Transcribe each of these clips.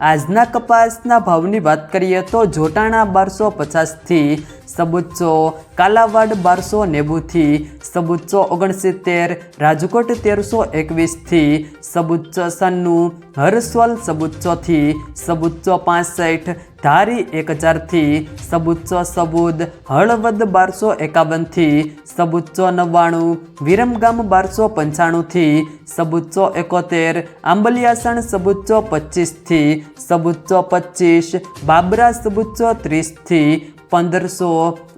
આજના કપાસના ભાવની વાત કરીએ તો જોટાણા બારસો પચાસથી સબુચ્ચો કાલાવાડ બારસો નેવુંથી સબુચ્ચો ઓગણસિત્તેર, રાજકોટ તેરસો એકવીસથી સબુચ્ચો સન્નું, હરસ્વલ સબુચ્ચોથી સબુચ્ચો પાસઠ, ધારી એક હજારથી સબુચ્ચો સબુદ હળવદ બારસો એકાવનથી સબુચ્ચો નવ્વાણું, વિરમગામ બારસો પંચાણુંથી સબુચ્ચો એકોતેર, આંબલિયાસણ સબુચ્ચો પચીસથી સબુચ્ચો પચીસ, બાબરા સબુચ્ચો ત્રીસથી પંદરસો,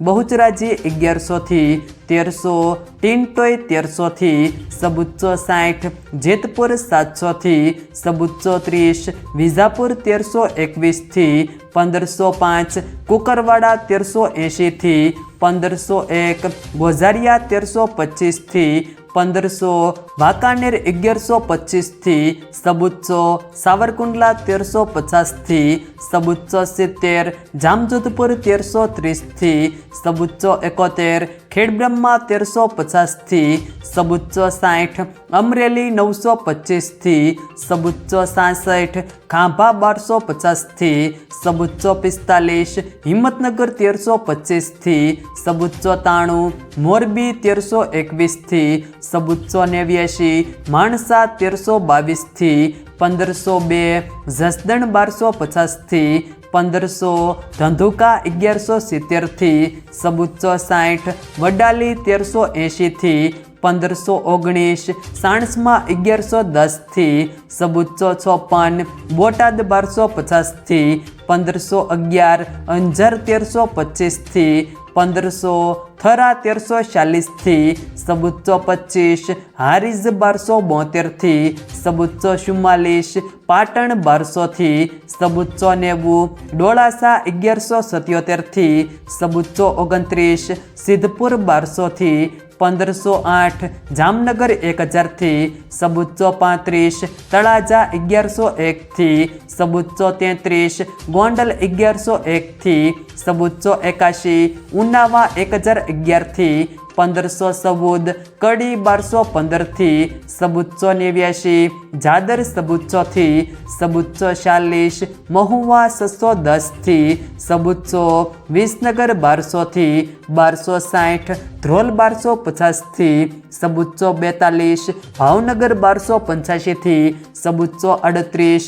બહુચરાજી અગિયારસોથી તેરસો, ટીનટોય તેરસોથી સબુચ્ચો સાઠ, જેતપુર સાતસોથી સબુચ્ચો ત્રીસ વિઝાપુર તેરસો એકવીસથી પંદરસો પાંચ, કુકરવાડા તેરસો એંશીથી પંદરસો એક ગોઝારિયા તેરસો પચીસથી, પંદરસો વાંકાનેર અગિયારસો પચીસથી સબુચ્ચો સાવરકુંડલા તેરસો પચાસથી સબુચ્ચો સિત્તેર, જામજોધપુર તેરસો ત્રીસથી સબુચ્ચો એકોતેર ખેડબ્રહ્મા તેરસો પચાસથી સબુચ્ચો સાઠ, અમરેલી નવસો પચીસથી સબુચ્ચો સાસઠ, ખાંભા બારસો પચાસથી સબુચ્ચો પિસ્તાલીસ, હિંમતનગર તેરસો પચીસથી સબુચ્ચો તાણું મોરબી તેરસો એકવીસથી સબુચ્ચો નેવ્યાશી, માણસા તેરસો બાવીસથી પંદરસો બે, જસદણ બારસો પચાસથી પંદરસો, ધંધુકા અગિયારસો સિત્તેરથી સબુચ્ચો સાઠ, વડાલી તેરસો એંશીથી પંદરસો ઓગણીસ, સાણસમાં અગિયારસો દસથી સબુચ્ચો ચોપન બોટાદ બારસો પચાસથી પંદરસો અગિયાર, અંજર તેરસો પચીસથી પંદરસો થરા તેરસો ચાલીસથી સબુચ્ચો પચીસ હારીજ બારસો બોતેરથી સબુચ્ચો ચુમ્માલીસ, પાટણ બારસોથી સબુચ્ચો નેવું, ડોળાસા અગિયારસો સત્યોતેરથી સબુચ્ચો ઓગણત્રીસ, સિદ્ધપુર બારસોથી પંદરસો આઠ, જામનગર એક હજારથી સબુચ્ચો પાંત્રીસ, તળાજા અગિયારસો એકથી સબુચ્ચો તેત્રીસ, ગોંડલ અગિયારસો એકથી સબુચ્ચો એકાશી, ઉનાવા એક હજાર અગિયારથી પંદરસો સબૂદ કડી બારસો પંદરથી સબુચ્ચો નેવ્યાશી, જાદર સબુચ્ચોથી સબુચ્ચો ચાલીસ, મહુવા છસો દસથી સબુચ્ચો વિસનગર બારસોથી બારસો સાઠ, ધ્રોલ બારસો પચાસથી સબુચ્ચો બેતાલીસ, ભાવનગર બારસો પંચ્યાસીથી સબુચ્ચો અડત્રીસ